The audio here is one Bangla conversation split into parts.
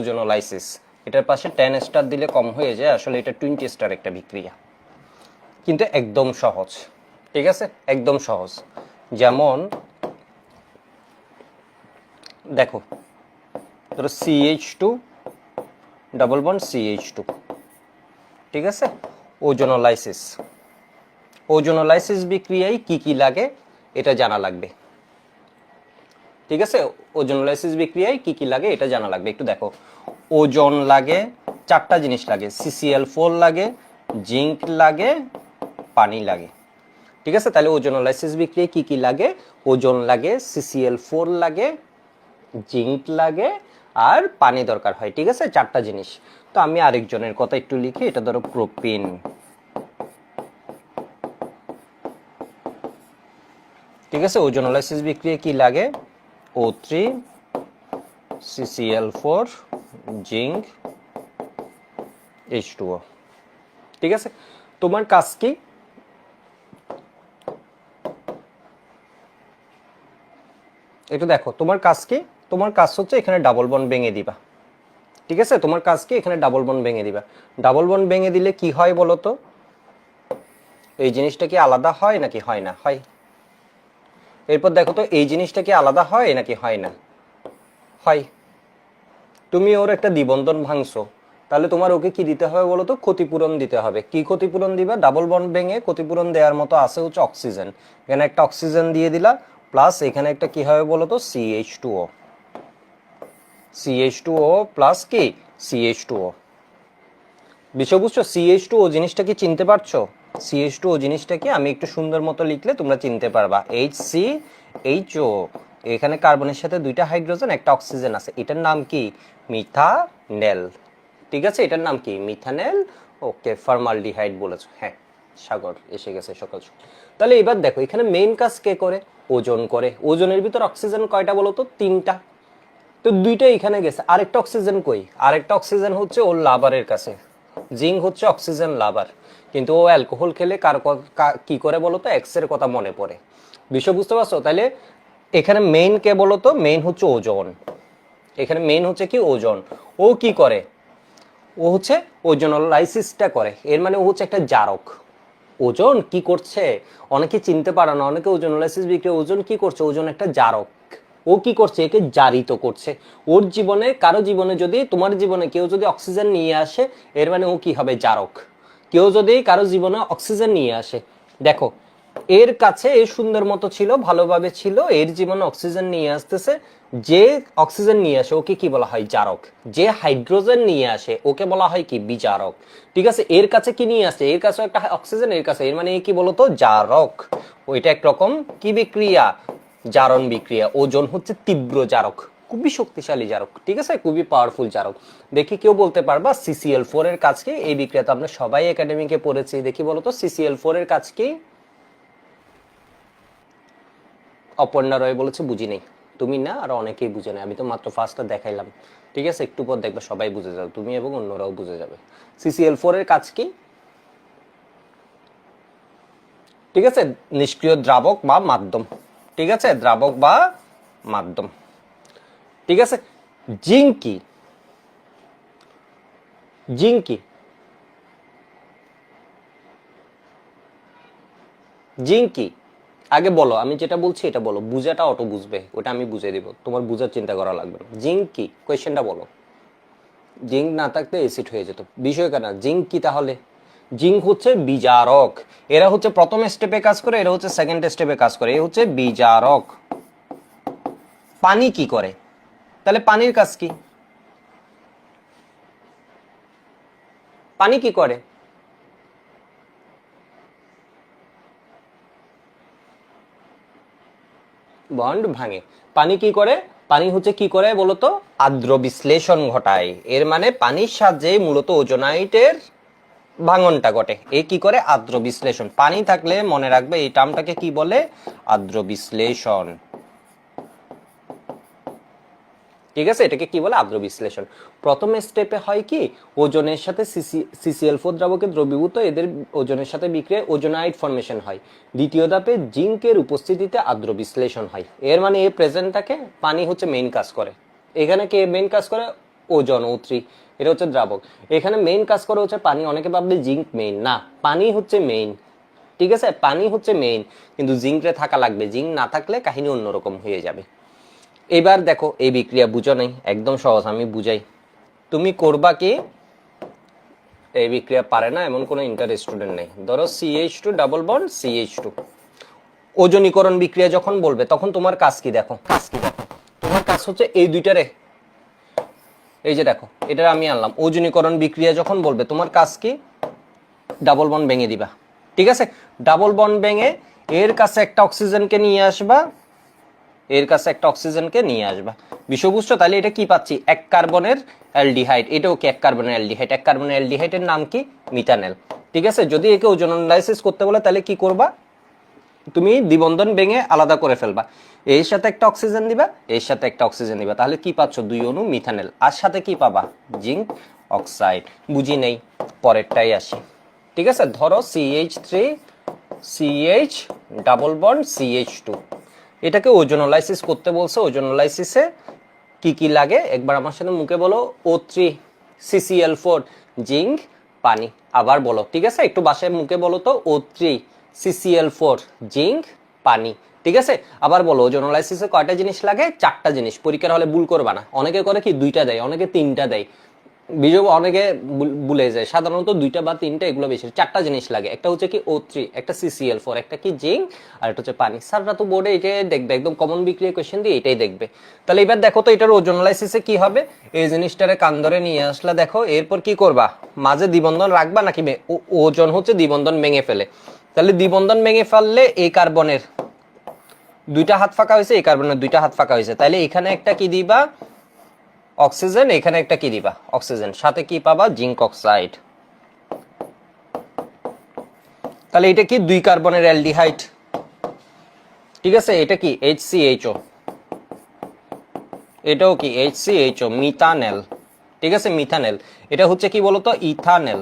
ওজোনোলাইসিস এটার পাশে টেন স্টার দিলে কম হয়ে যায়, আসলে এটা টোয়েন্টি স্টার একটা বিক্রিয়া। কিন্তু একদম সহজ, ঠিক আছে? একদম সহজ। যেমন, দেখো, ধরো CH two double bond CH two ঠিক আছে? ওজোনোলাইসিস। ওজোনোলাইসিস বিক্রিয়ায় কি কি লাগে, এটা জানা লাগবে। ঠিক আছে? ওজোনোলাইসিস বিক্রিয়ায় কি কি লাগে এটা জানা লাগবে। একটু দেখো। ওজন লাগে, চারটা জিনিস লাগে। সিসিএল ফোর লাগে, জিঙ্ক লাগে, পানি লাগে। ঠিক আছে? তাহলে ওজোনোলাইসিস বিক্রিয়ায় কি কি লাগে? ওজন লাগে সিসিএল ফোর লাগে, জিঙ্ক লাগে, আর পানি দরকার হয়। ঠিক আছে? চারটা জিনিস। তো আমি আরেকজনের কথা একটু লিখি। এটা ধরো প্রোপিন ঠিক আছে? ওজোনোলাইসিস বিক্রিয়া কি লাগে? O three CCl four zinc H two ঠিক আছে? তোমার কাজ কি? একটু দেখো, তোমার কাজ কি? তোমার কাজ হচ্ছে এখানে ডাবল বন ভেঙে দিবা। ঠিক আছে? তোমার কাজ কি? এখানে ডাবল বন ভেঙে দিবা। ডাবল বন ভেঙে দিলে কি হয় বলো তো? এই জিনিসটা কি আলাদা হয় নাকি হয় না? হয়। এরপর দেখো তো, এই জিনিসটা কি আলাদা হয় নাকি হয় না? হয়। তুমি ওর একটা দিবন্ধন ভাঙছো। তাহলে তোমার ওকে কি দিতে হবে বলো তো? ক্ষতিপূরণ দিতে হবে। কি ক্ষতিপূরণ দিবা? ডাবল বন্ড ভেঙে ক্ষতিপূরণ দেওয়ার মতো আছে হচ্ছে অক্সিজেন। এখানে একটা অক্সিজেন দিয়ে দিলা, প্লাস এখানে একটা কি হবে বলো তো? CH two O CH two O plus কি? সিএইচ টু ও বিষয় বুঝছ? সিএইচ টু ও জিনিসটা কি চিনতে পারছ? সিএইচ টু জিনিসটা কি আমি একটু সুন্দর মতো লিখলে তোমরা চিনতে পারবা। এইচ সি এইচ ও এখানে কার্বনের সাথে দুইটা হাইড্রোজেন একটা অক্সিজেন আছে। এটার নাম কি? মিথানেল ঠিক আছে? এটার নাম কি? মিথানেল ওকে ফর্মালডিহাইড বলেছ। হ্যাঁ সাগর, এসে গেছে সকাল সকাল তাহলে এবার দেখো, এখানে মেইন কাজ কে করে? ওজন করে। ওজনের ভিতর অক্সিজেন কয়টা বলো তো? তিনটা। তো দুইটা এখানে গেছে। আরেকটা অক্সিজেন কই? আরেকটা অক্সিজেন হচ্ছে ওর লাভারের কাছে। জিঙ্ক হচ্ছে অক্সিজেন লাভার কিন্তু ও অ্যালকোহল খেলে কার ক- করে বলো তো এক্সের কথা মনে পড়ে। বিষয় বুঝতে পারছ? তাহলে এখানে মেইন কে বলো তো মেইন হচ্ছে ওজন। এখানে মেইন হচ্ছে কি? ওজন। ও কি করে? ও হচ্ছে ওজোনোলাইসিসটা করে। এর মানে ও হচ্ছে একটা জারক। ওজন কি করছে? অনেকে চিনতে পারে না। অনেকে ওজোনোলাইসিস বিক্রি ওজন কি করছে? ওজন একটা জারক। ও কি করছে? একে জারিত করছে। ওর জীবনে, কারও জীবনে যদি, তোমার জীবনে কেউ যদি অক্সিজেন নিয়ে আসে, এর মানে ও কি হবে? জারক। কেউ যদি কারও জীবনে অক্সিজেন নিয়ে আসে, দেখো, এর কাছে এ সুন্দর মতো ছিল, ভালোভাবে ছিল, এর জীবনে অক্সিজেন নিয়ে আসতেছে, যে অক্সিজেন নিয়ে আসে, ওকে কি বলা হয়? জারক। যে হাইড্রোজেন নিয়ে আসে, ওকে বলা হয় কি? বিজারক। ঠিক আছে? এর কাছে কি নিয়ে আসে? এর কাছে একটা অক্সিজেন, এর কাছে, এর মানে কি বলতো? জারক। ওইটা একরকম কি বিক্রিয়া? জারণ বিক্রিয়া। ওজন হচ্ছে তীব্র জারক। খুবই শক্তিশালী জারক, ঠিক আছে? খুবই পাওয়ারফুল জারক। দেখি কেউ বলতে পারবা সিসিএল ফোর এর কাজ কি? এই বিক্রিয়া তো আমরা সবাই একাডেমিকে পড়েছি, দেখি বলতো সিসিএল ফোর এর কাজ কি? অপর্ণা রয় বলেছে, বুঝি নেই। তুমি না, আর অনেকেই বুঝে নেই। আমি তো মাত্র ফার্স্টটা দেখাইলাম। ঠিক আছে? একটু পর দেখবে, সবাই বুঝে যাবে। তুমি এবং অন্যরাও বুঝে যাবে। সিসিএল ফোর এর কাজ কি? ঠিক আছে? নিষ্ক্রিয় দ্রাবক বা মাধ্যম। ঠিক আছে? দ্রাবক বা মাধ্যম। ঠিক আছে? জিঙ্ক। জিঙ্ক। জিঙ্ক। আগে বলো, আমি যেটা বলছি এটা বলো, বুঝাটা অটো বুঝবে, ওটা আমি বুঝে দিব, তোমার বুঝার চিন্তা করা লাগবে না। জিঙ্ক, কোয়েশ্চেনটা বলো। জিঙ্ক না থাকলে এসিড হয়ে যেত বিষয় কেন জিঙ্ক তাহলে? জিঙ্ক হচ্ছে বিজারক, এরা হচ্ছে প্রথম স্টেপে কাজ করে, এরা হচ্ছে সেকেন্ড স্টেপে কাজ করে, এ হচ্ছে বিজারক। পানি কি করে? তাহলে পানির কাজ কি? পানি কি করে? বন্ড ভাঙে। পানি কি করে? পানি হচ্ছে কি করে বলতো? আর্দ্র বিশ্লেষণ ঘটায়। এর মানে পানির সাহায্যে মূলত ওজোনাইটের ভাঙনটা ঘটে। এ কি করে? আর্দ্র বিশ্লেষণ। পানি থাকলে মনে রাখবে এই টার্মটাকে কি বলে? আর্দ্র বিশ্লেষণ। ঠিক আছে? এটাকে কি বলে? আর্দ্র বিশ্লেষণ প্রথম স্টেপে হয় কি? ওজনের সাথে সিসিএল ফোর দ্রাবকে দ্রবীভূত এদের ওজনের সাথে বিক্রিয়ায় ওজোনাইট ফর্মেশন হয়। দ্বিতীয় ধাপে জিঙ্কের উপস্থিতিতে আর্দ্র বিশ্লেষণ হয়। এর মানে এই প্রেজেন্টটাকে পানি হচ্ছে মেইন কাজ করে। এখানে কে মেইন কাজ করে? ওজন থ্রি এটা হচ্ছে দ্রাবক। এখানে মেইন কাজ করে হচ্ছে পানি। অনেকে ভাববে জিঙ্ক মেইন না, পানি হচ্ছে মেইন ঠিক আছে? পানি হচ্ছে মেইন কিন্তু জিঙ্করে থাকা লাগবে। জিঙ্ক না থাকলে কাহিনী অন্যরকম হয়ে যাবে। এবার দেখো, এই বিক্রিয়া বুঝো নাই, একদম সহজ, আমি বুঝাই। তুমি করবা কি? এই বিক্রিয়া পারে না, এমন কোনো ইন্টার স্টুডেন্ট নেই। ধরো CH two double bond CH two ওজনীকরণ বিক্রিয়া যখন বলবে, তখন তোমার কাজ কি দেখো? কাজ কি দেখো? তোমার কাজ হচ্ছে এই দুইটারে এই যে দেখো, এটা আমি আনলাম। ওজনীকরণ বিক্রিয়া যখন বলবে, তোমার কাজ কি? ডাবল বন্ড ভেঙে দিবা। ঠিক আছে? ডাবল বন্ড ভেঙে এর কাছে একটা অক্সিজেনকে নিয়ে আসবা। এর কাছে একটা অক্সিজেনকে নিয়ে আসবা। বিষয় বুঝছ তাহলে এটা কি পাচ্ছি? এক কার্বনের অ্যালডিহাইড। এটাও কি এক কার্বনের অ্যালডিহাইড? এক কার্বনের অ্যালডিহাইডের নাম কি? মিথানেল। ঠিক আছে? যদি একে ওজন অ্যানালাইসিস করতে বলে, তাহলে কি করবা? তুমি দ্বিবন্ধন ভেঙে আলাদা করে ফেলবা। এর সাথে একটা অক্সিজেন দিবা, এর সাথে একটা অক্সিজেন দিবা। তাহলে কি পাচ্ছ? দুই অণু মিথানেল। আর সাথে কি পাবা? Zinc oxide. বুঝি নেই, পরেরটাই আসি। ঠিক আছে? ধরো CH three CH double bond CH two এটাকে ওজোনোলাইসিস করতে বলছে, ওজোনোলাইসিসে কি কি লাগে? একবার আমার সাথে মুখে বলো O three CCl four zinc, পানি। আবার বলো, ঠিক আছে? একটু বাসায় মুখে বলো তো O three CCl four zinc, পানি, ঠিক আছে? আবার বলো, ওজোনোলাইসিসে কয়টা জিনিস লাগে? চারটা জিনিস। পরীক্ষার হলে ভুল করবা না। অনেকে করে কি, দুইটা দেয়, অনেকে তিনটা দেয়। বিজয় অনেকে ভুল- যায়, সাধারণত দুইটা বা তিনটা এগুলো বেশি চারটা জিনিস লাগে। একটা হচ্ছে কি ও থ্রি একটা সিসিএল ফোর একটা কি জিঙ্ক আর একটা হচ্ছে পানি। স্যাররা তো বোর্ডে এটাই দেখবে, একদম কমন বিক্রিয়া কোয়েশ্চেন দিয়ে এটাই দেখবে। তাহলে এবার দেখো তো এটার ওজোনালাইসিসে কি হবে? এই জিনিসটারে কান ধরে নিয়ে আসলে দেখো, এরপর কি করবা? মাঝে দ্বিবন্ধন রাখবা নাকি ওজন হচ্ছে দ্বিবন্ধন ভেঙে ফেলে। তাহলে দ্বিবন্ধন ভেঙে ফেললে এই কার্বনের দুইটা হাত ফাঁকা হয়েছে, এই কার্বনের দুইটা হাত ফাঁকা হয়েছে। তাহলে এখানে একটা কি দিবা? অক্সিজেন, এখানে একটা কি দিবা? অক্সিজেন। সাথে কি পাবা? Zinc oxide. তাহলে এটা কি? দুই কার্বনের অ্যালডিহাইড। ঠিক আছে? এটা কি? এইচসিএইচও এটাও কি? HCHO methanal. ঠিক আছে? মিথানেল। এটা হচ্ছে কি বলতো? ইথানেল।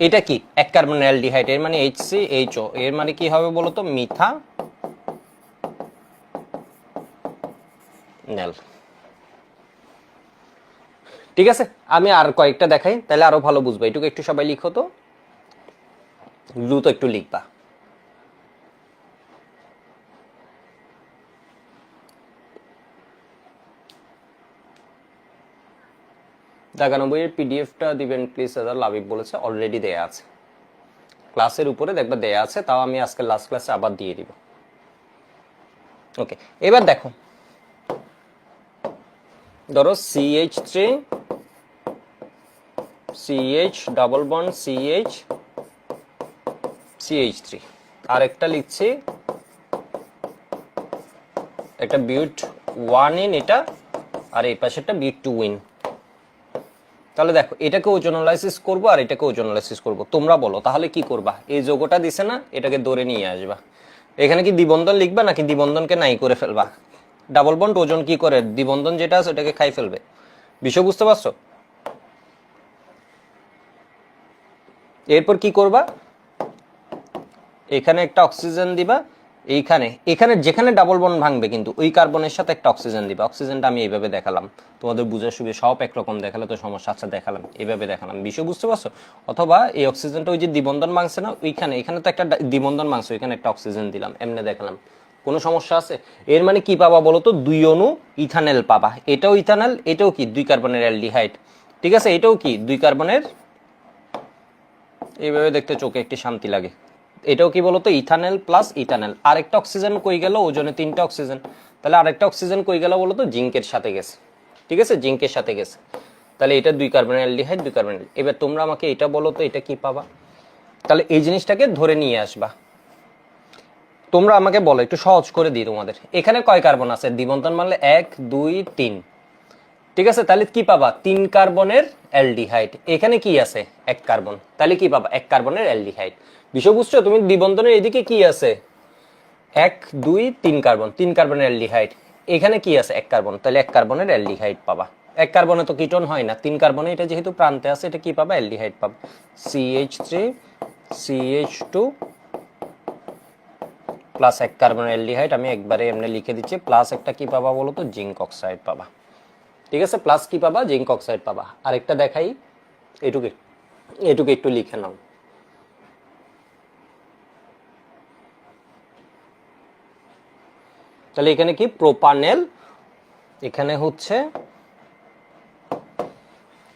এটা কি? এক কার্বন অ্যালডিহাইড। এর মানে এইচসিএইচও এর মানে কি হবে বলতো? Methanal. ঠিক আছে, আমি আর কয়েকটা দেখাই, তাহলে আরও ভালো বুঝব। এটুকু একটু সবাই লিখো তো। দ্রুত একটু লিখবা। একানব্বই এর পিডিএফটা দিবেন প্লিজ দাদা লাভিব বলেছে অলরেডি দেয়া আছে। ক্লাসের উপরে দেখবা দেয়া আছে, তাও আমি আজকে লাস্ট ক্লাসে আবার দিয়ে দিব। ওকে এবার দেখো। ধরো CH three CH double bond CH CH three আর একটা লিখছি। একটা বিউট ওয়ান ইন এটা, আর এই পাশে একটা বিউট টু ইন তাহলে দেখো, এটাকে ওজোনালাইসিস করব আর এটাকে ওজোনালাইসিস করব। তোমরা বলো, তাহলে কি করবা? এই যোগটা দিছে না, এটাকে ধরে নিয়ে আসবা। এখানে কি দ্বিবন্ধন লিখবা নাকি দ্বিবন্ধনকে নাই করে ফেলবা? ডাবল বন্ড ওজন কি করে দ্বিবন্ধন যেটা আছে ওটাকে খাই ফেলবে। বিষয় বুঝতে পারছ? এরপর কি করবা? এখানে একটা অক্সিজেন দিবা, এইখানে, এখানে যেখানে ডাবল বন্ড ভাঙবে কিন্তু ওই কার্বনের সাথে একটা অক্সিজেন দিবা। অক্সিজেনটা আমি এইভাবে দেখালাম। তোমাদের বুঝার সুবিধা, সব একরকম দেখালে তো সমস্যা। আচ্ছা দেখালাম, এইভাবে দেখালাম। বিষয় বুঝতে পারছ? অথবা এই অক্সিজেনটা ওই যে দ্বিবন্ধন ভাঙছে না, ওইখানে, এখানে তো একটা দ্বিবন্ধন ভাঙছে, ওইখানে একটা অক্সিজেন দিলাম, এমনি দেখালাম। কোনো সমস্যা আছে? এর মানে কি পাবা বলো তো? দুই অণু ইথানেল পাবা। এটাও ইথানেল এটাও কি? দুই কার্বনের অ্যালডিহাইড। ঠিক আছে? এটাও কি? দুই কার্বনের? এইভাবে দেখতে চোখে একটি শান্তি লাগে। এটাও কি বলতো ইথানেল প্লাস ইথানেল আরেকটা অক্সিজেন কই গেল? ওজনে তিনটা অক্সিজেন তাহলে আরেকটা অক্সিজেন কই গেল বলতো জিঙ্কের সাথে গেছে। ঠিক আছে? জিঙ্কের সাথে গেছে। তাহলে এটা দুই কার্বন অ্যালডিহাইড, দুই কার্বন এবার তোমরা আমাকে এটা বলো তো, এটা কি পাবা? তাহলে এই জিনিসটাকে ধরে নিয়ে আসবা। তোমরা আমাকে বলো, একটু সহজ করে দিই তোমাদের। এখানে কয় কার্বন আছে? দ্বিবন্ধন মানলে এক, দুই, তিন। ঠিক আছে? তাহলে কি পাবা? তিন কার্বনের অ্যালডিহাইড। এখানে কি আছে? এক কার্বন। তাহলে কি পাবা? এক কার্বনের অ্যালডিহাইড। বিষয় বুঝছ তুমি দ্বিবন্ধনের এদিকে কি আছে? এক, দুই, তিন কার্বন। তিন কার্বনের অ্যালডিহাইড। এখানে কি আছে? এক কার্বন। তাহলে এক কার্বনের অ্যালডিহাইড পাবা। এক কার্বনে তো কিটোন হয় না। তিন কার্বনে এটা যেহেতু প্রান্তে আছে, এটা কি পাবা? অ্যালডিহাইড পাবা। CH three CH two plus এক কার্বন অ্যালডিহাইড আমি একবারে এমনি লিখে দিচ্ছি প্লাস একটা কি পাবা বলো তো? জিঙ্ক অক্সাইড পাবা। ঠিক আছে? প্লাস কি পাবা? জিঙ্ক অক্সাইড পাবা। আরেকটা দেখাই, এটুকু এটুকু একটু লিখে নাও। তাহলে এখানে কি? প্রোপানেল এখানে হচ্ছে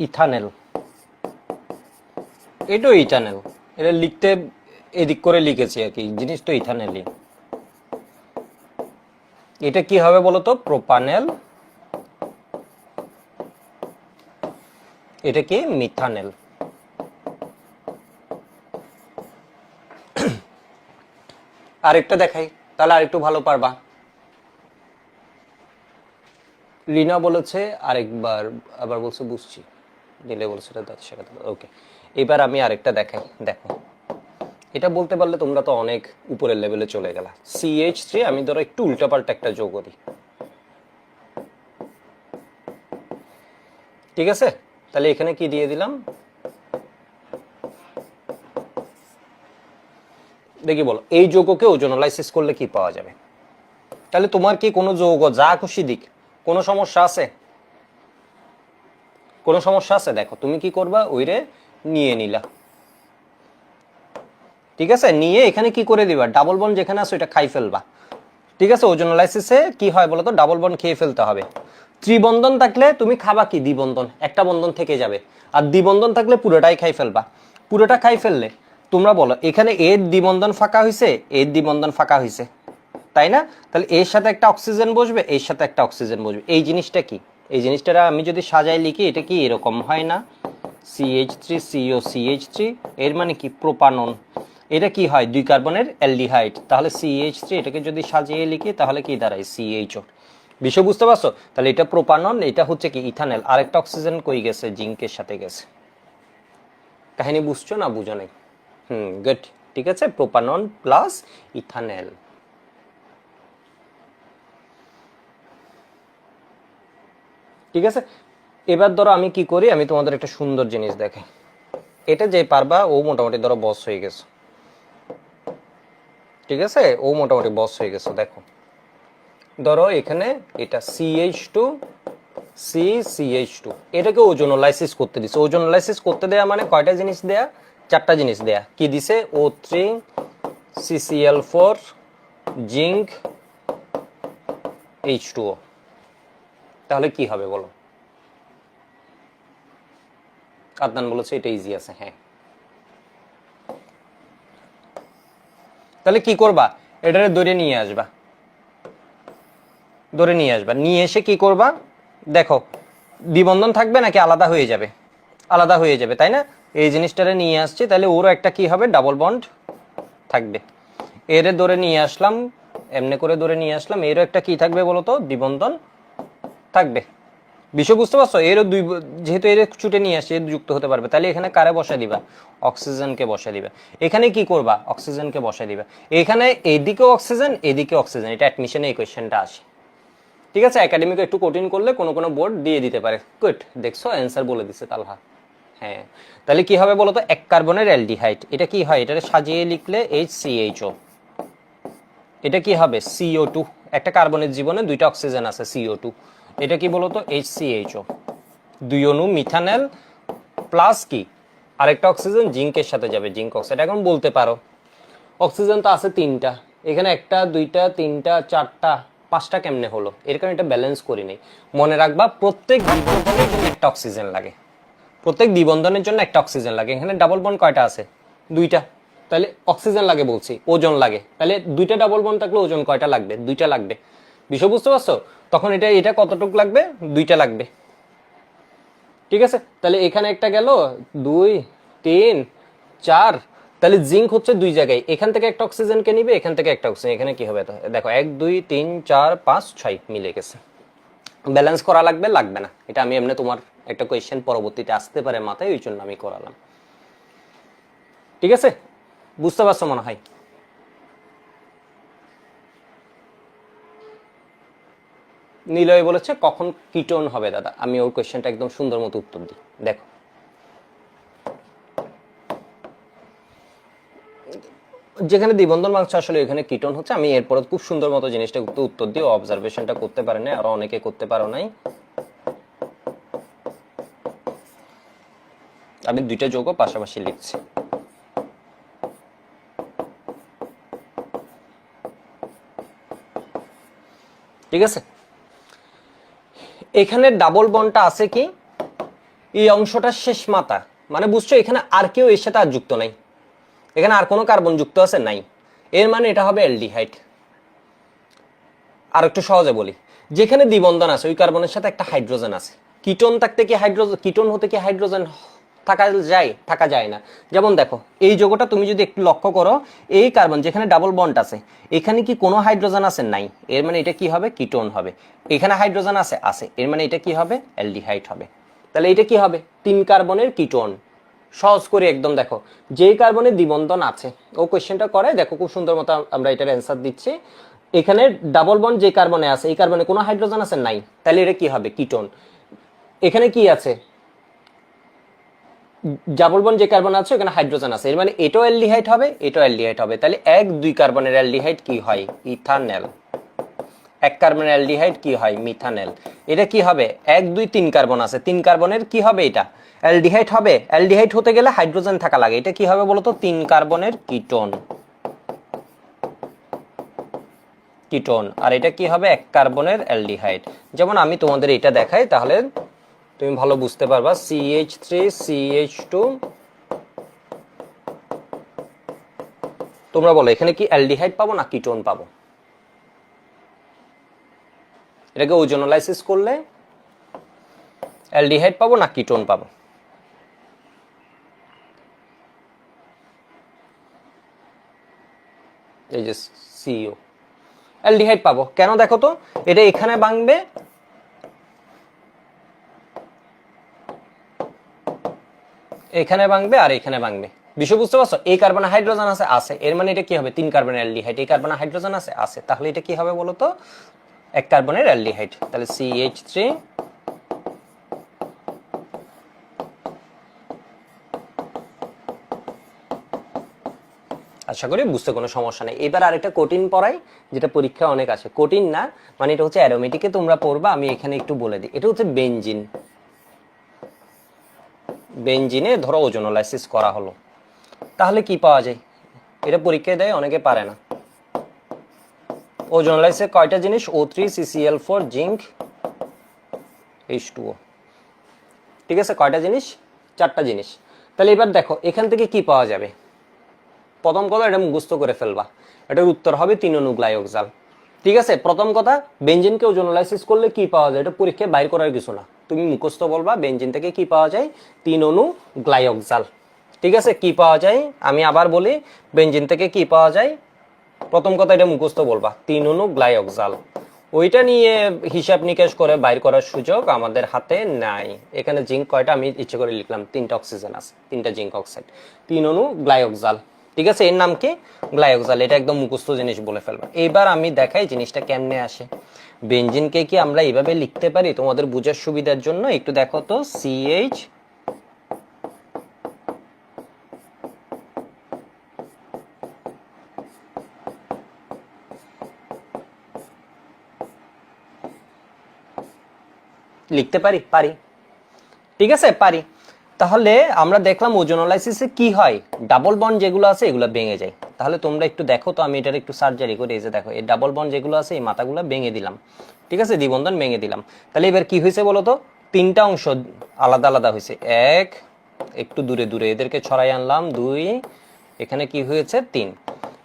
ইথানেল এটাও ইথানেল এটা লিখতে এদিক করে লিখেছি আর কি, জিনিস তো ইথানেলই এটা কি হবে বলতো? প্রোপানেল। এটা কি? মিথানেল। আরেকটা দেখাই, তাহলে আরেকটু ভালো পারবা। রিনা বলেছে, আরেকবার, আবার বলছে বুঝছি। দিলে বলছে ওকে এবার আমি আরেকটা দেখাই, দেখো। এটা বলতে পারলে তোমরা তো অনেক উপরের লেভেলে চলে গেলা। সিএইচ থ্রি আমি ধরো একটু উল্টাপাল্টা একটা যোগ দিই ঠিক আছে? তাহলে এখানে কি দিয়ে দিলাম? দেখি বলো, এই যৌগকে ওজোনালাইসিস করলে কি পাওয়া যাবে? তাহলে তোমার কি কোনো যৌগ, যা খুশি দিক, কোনো সমস্যা আছে? কোনো সমস্যা আছে? দেখো, তুমি কি করবা? ওইরে নিয়ে নিলা। ঠিক আছে? নিয়ে এখানে কি করে দিবা? ডাবল বন যেখানে আছে, ওইটা খাই ফেলবা। ঠিক আছে? ওজোনালাইসিসে কি হয় বলো তো ডাবল বন খেয়ে ফেলতে হবে। ত্রিবন্ধন থাকলে তুমি খাবা কি? দ্বিবন্ধন। একটা বন্ধন থেকে যাবে। আর দ্বিবন্ধন থাকলে পুরোটাই খাই ফেলবা। পুরোটা খাই ফেললে, তোমরা বলো, এখানে এর দ্বিবন্ধন ফাঁকা হয়েছে এর দ্বিবন্ধন ফাঁকা হয়েছে তাই না? তাহলে এর সাথে একটা অক্সিজেন বসবে, এর সাথে একটা অক্সিজেন বসবে। এই জিনিসটা কি? এই জিনিসটা আমি যদি সাজাই লিখি, এটা কি এরকম হয় না? CH three CO CH three এর মানে কি? প্রোপানন এটা কি হয়? দুই কার্বনের অ্যালডিহাইড। তাহলে সিএইচ থ্রি এটাকে যদি সাজিয়ে লিখি, তাহলে কি দাঁড়ায়? সিএইচও বিষয় বুঝতে পারছ? তাহলে এটা প্রোপানন এটা হচ্ছে কি ইথানেল আরেকটা অক্সিজেন কই গেছে? জিঙ্কের সাথে গেছে। কাহিনী বুঝছ না বুঝো নাই? হুম গুড ঠিক আছে? প্রোপানন প্লাস ইথানেল ঠিক আছে? এবার ধরো আমি কি করি? আমি তোমাদের একটা সুন্দর জিনিস দেখাই। এটা যে পারবা, ও মোটামুটি ধরো বস হয়ে গেছে। ঠিক আছে? ও মোটামুটি বস হয়ে গেছে, দেখো। ধরো এখানে এটা CH two C CH two এটাকে ওজোনোলাইসিস করতে দিছে। ওজোনোলাইসিস করতে দেয়া মানে কয়টা জিনিস দেয়া? চারটা জিনিস দেয়া। কি দিছে? O three CCl four zinc H two তাহলে কি হবে বলো? আদনান বলেছে এটা ইজি আছে হ্যাঁ। তাহলে কি করবা? এটারে ধরে নিয়ে আসবা। ধরে নিয়ে আসবা। নিয়ে এসে কি করবা? দেখো, দ্বিবন্ধন থাকবে নাকি আলাদা হয়ে যাবে? আলাদা হয়ে যাবে, তাই না? এই জিনিসটারে নিয়ে আসছি, তাহলে ওরও একটা কি হবে? ডাবল বন্ড থাকবে। এরে ধরে নিয়ে আসলাম, এমনি করে ধরে নিয়ে আসলাম, এরও একটা কি থাকবে বলতো? দ্বিবন্ধন থাকবে। বিষয় বুঝতে পারছ? এরও দুই যেহেতু এর ছুটে নিয়ে এর যুক্ত হতে পারবে। তাহলে এখানে কারে বসা দিবা? অক্সিজেনকে বসা দিবা। এখানে কি করবা? অক্সিজেনকে বসা দিবা। এখানে এদিকে অক্সিজেন এদিকে অক্সিজেন। এটা অ্যাডমিশনে এই কোয়েশ্চেনটা আসে। ঠিক আছে? একাডেমিকে একটু কঠিন করলে কোনো কোনো বোর্ড দিয়ে দিতে পারে। গুড দেখছ? অ্যান্সার বলে দিছে তালহা। হ্যাঁ। তাহলে কি হবে বলতো? এক কার্বনের অ্যালডিহাইড। এটা কি হয়? এটা সাজিয়ে লিখলে এইচ সিএইচও এটা কি হবে? সিও টু একটা কার্বনের জীবনে দুইটা অক্সিজেন আছে সিও টু এটা কি বলতো? এইচ সিএইচও দুই অণু মিথানেল প্লাস কি? আরেকটা অক্সিজেন জিঙ্কের সাথে যাবে, জিঙ্ক অক্সাইড। এখন বলতে পারো, অক্সিজেন তো আছে তিনটা। এখানে একটা, দুইটা, তিনটা, চারটা, পাঁচটা কেমনে হলো? এর কারণে এটা ব্যালেন্স করি নেই। মনে রাখবা, প্রত্যেক দ্বিবন্ধনের জন্য একটা অক্সিজেন লাগে। প্রত্যেক দ্বিবন্ধনের জন্য একটা অক্সিজেন লাগে। এখানে ডাবল বন্ড কয়টা আছে? দুইটা। তাহলে অক্সিজেন লাগে বলছি, ওজন লাগে। তাহলে দুইটা ডাবল বন্ড থাকলে ওজন কয়টা লাগবে? দুইটা লাগবে। বিষয় বুঝতে পারছ? তখন এটা এটা কতটুক লাগবে? দুইটা লাগবে। ঠিক আছে? তাহলে এখানে একটা গেল, দুই, তিন, চার। তাহলে জিঙ্ক হচ্ছে দুই জায়গায়। এখান থেকে একটা অক্সিজেনকে নিবে? এখান থেকে একটা অক্সিজেন। এখানে কি হবে? দেখো, এক, দুই, তিন, চার, পাঁচ, ছয় মিলে গেছে। ব্যালেন্স করা লাগবে? লাগবে না। এটা আমি এমনি তোমার একটা কোয়েশ্চেন পরবর্তীতে আসতে পারে মাথায়, ওই জন্য আমি করালাম। ঠিক আছে? বুঝতে পারছ মনে হয়? নিলয় বলেছে, কখন কিটোন হবে দাদা? আমি ওর কোয়েশ্চেনটা একদম সুন্দর মতো উত্তর দিই। দেখো। যেখানে দ্বিবন্ধন মাংস আসলে এখানে কিটন হচ্ছে, আমি এরপর খুব সুন্দর মতো জিনিসটা উত্তর উত্তর দিয়ে অবজারভেশনটা করতে পারে না আরও অনেকে করতে পারো নাই। আমি দুইটা যোগও পাশাপাশি লিখছি। ঠিক আছে? এখানে ডাবল বনটা আছে কি? এই অংশটা শেষ মাতা মানে বুঝছ, এখানে আর কেউ এর সাথে আর যুক্ত নাই। এখানে আর কোনো কার্বন যুক্ত আছে? নাই। এর মানে এটা হবে অ্যালডিহাইড। আর একটু সহজে বলি। যেখানে দ্বিবন্ধন আছে, ওই কার্বনের সাথে একটা হাইড্রোজেন আছে। কিটোন থাকতে কি হাইড্রোজেন কিটোন হতে কি হাইড্রোজেন থাকা যায় থাকা যায় না। যেমন দেখো, এই যোগটা তুমি যদি একটু লক্ষ্য করো, এই কার্বন যেখানে ডাবল বন্ড আছে, এখানে কি কোনো হাইড্রোজেন আছে? নাই। এর মানে এটা কি হবে? কিটোন হবে। এখানে হাইড্রোজেন আছে? আছে। এর মানে এটা কি হবে? অ্যালডিহাইড হবে। তাহলে এটা কি হবে? তিন কার্বনের কিটোন সহজ করে একদম দেখো, যে কার্বনের দ্বিবন্ধন আছে, ও কোয়েশ্চেনটা করে, দেখো খুব সুন্দর মতো আমরা এটার অ্যান্সার দিচ্ছি। এখানে ডাবল বন্ড যে কার্বনে আছে, এই কার্বনে কোনো হাইড্রোজেন আছে? নাই। তাহলে এটা কি হবে? কিটোন এখানে কি আছে? ডাবল বন্ড যে কার্বন আছে, ওখানে হাইড্রোজেন আছে। এর মানে এটাও অ্যালডিহাইড হবে, এটাও অ্যালডিহাইড হবে। তাহলে এক, দুই কার্বনের অ্যালডিহাইড কি হয়? ইথানেল। এক কার্বনের অ্যালডিহাইড কি হয়? মিথানেল। এটা কি হবে? এক, দুই, তিন কার্বন আছে। তিন কার্বনের কি হবে এটা? অ্যালডিহাইড হবে। অ্যালডিহাইড হতে গেলে হাইড্রোজেন থাকা লাগে। এটা কি হবে বলতো? তিন কার্বনের কিটোন। কিটোন। আর এটা কি হবে? এক কার্বনের অ্যালডিহাইড। যেমন আমি তোমাদের এটা দেখাই, তাহলে তুমি ভালো বুঝতে পারবা। সিএইচ থ্রি সিএইচ টু তোমরা বলো, এখানে কি অ্যালডিহাইড পাবো না কিটোন পাবো? এটাকে ওজোনালাইসিস করলে অ্যালডিহাইড পাবো না কিটোন পাবো? এই যে সিও অ্যালডিহাইড পাবো। কেন দেখো তো, এটা এখানে ভাঙবে এখানে ভাঙবে আর এখানে ভাঙবে। বিষয় বুঝতে পারছ? এই কার্বনে হাইড্রোজেন আছে আছে। এর মানে এটা কি হবে? তিন কার্বনের অ্যালডিহাইড। এই কার্বনে হাইড্রোজেন আছে আছে। তাহলে এটা কি হবে বলো তো এক কার্বনের অ্যালডিহাইড। তাহলে সিএইচ থ্রি আশা করি বুঝতে কোনো সমস্যা নেই। এবার আরেকটা কঠিন পড়াই, যেটা পরীক্ষা অনেক আছে। কঠিন না মানে এটা হচ্ছে অ্যারোমেটিকে তোমরা পড়বা, আমি এখানে একটু বলে দিই। এটা হচ্ছে বেঞ্জিন বেঞ্জিনে ধরো ওজোনোলাইসিস করা হলো। তাহলে কি পাওয়া যায়? এটা পরীক্ষায় দেয়, অনেকে পারে না। ওজোনোলাইসিসে কয়টা জিনিস? O three CCl four zinc H two ঠিক আছে, কয়টা জিনিস? চারটা জিনিস। তাহলে এবার দেখো, এখান থেকে কি পাওয়া যাবে? প্রথম কথা, এটা মুখস্থ করে ফেলবা। এটার উত্তর হবে তিন অনুগ্লায়োক্সাল ঠিক আছে, প্রথম কথা, বেঞ্জিনকে ওজোনোলাইসিস করলে কি পাওয়া যায়? এটা পরীক্ষায় বাইর করার কিছু না। তুমি মুখস্থ বলবা বেঞ্জিন থেকে কি পাওয়া যায়? তিন অনু গ্লায়োক্সাল ঠিক আছে? কি পাওয়া যায়? আমি আবার বলি বেঞ্জিন থেকে কি পাওয়া যায়? প্রথম কথা এটা মুখস্থ বলবা, তিন অনু গ্লায়োক্সাল ওইটা নিয়ে হিসাব নিকাশ করে বাইর করার সুযোগ আমাদের হাতে নাই। এখানে জিঙ্ক কয়টা? আমি ইচ্ছে করে লিখলাম, তিনটা অক্সিজেন আছে, তিনটা জিঙ্ক অক্সাইড তিন অনু গ্লায়োক্সাল ঠিক আছে? এর নাম কি? গ্লায়োক্সাল এটা একদম মুখস্থ জিনিস বলে ফেলবা। এবার আমি দেখাই জিনিসটা কেমনে আসে। বেঞ্জিনকে কি আমরা এইভাবে লিখতে পারি? তোমাদের বোঝার সুবিধার জন্য একটু দেখো তো সিএইচ লিখতে পারি? পারি। ঠিক আছে? পারি। তাহলে আমরা দেখলাম ওজোনোলাইসিসে কি হয়? ডাবল বন্ড যেগুলো আছে, এগুলো ভেঙে যায়। তাহলে তোমরা একটু দেখো তো, আমি এটার একটু সার্জারি করে এই যে দেখো, এই ডাবল বন্ড যেগুলো আছে, এই মাথাগুলো ভেঙে দিলাম। ঠিক আছে? দ্বিবন্ধন ভেঙে দিলাম। তাহলে এবার কি হয়েছে বলো তো? তিনটা অংশ আলাদা আলাদা হয়েছে। এক, একটু দূরে দূরে এদেরকে ছড়াই আনলাম। দুই, এখানে কি হয়েছে? তিন।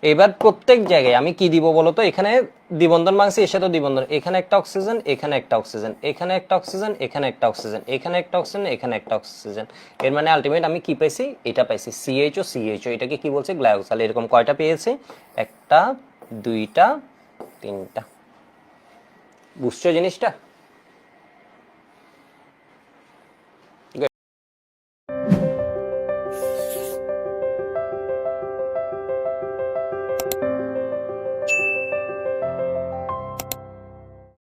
এবার প্রত্যেক জায়গায় আমি কি দিব বলতো এখানে দ্বিবন্ধন মাংসে এসে তো দ্বিবন্ধন। এখানে একটা অক্সিজেন, এখানে একটা অক্সিজেন, এখানে একটা অক্সিজেন, এখানে একটা অক্সিজেন, এখানে একটা অক্সিজেন, এখানে একটা অক্সিজেন। এর মানে আলটিমেট আমি কি পাইছি? এটা পাইছি সিএইচও সিএইচও এটাকে কি বলছে? গ্লায়োক্সাল এরকম কয়টা পেয়েছি? একটা, দুইটা, তিনটা। বুঝছ জিনিসটা?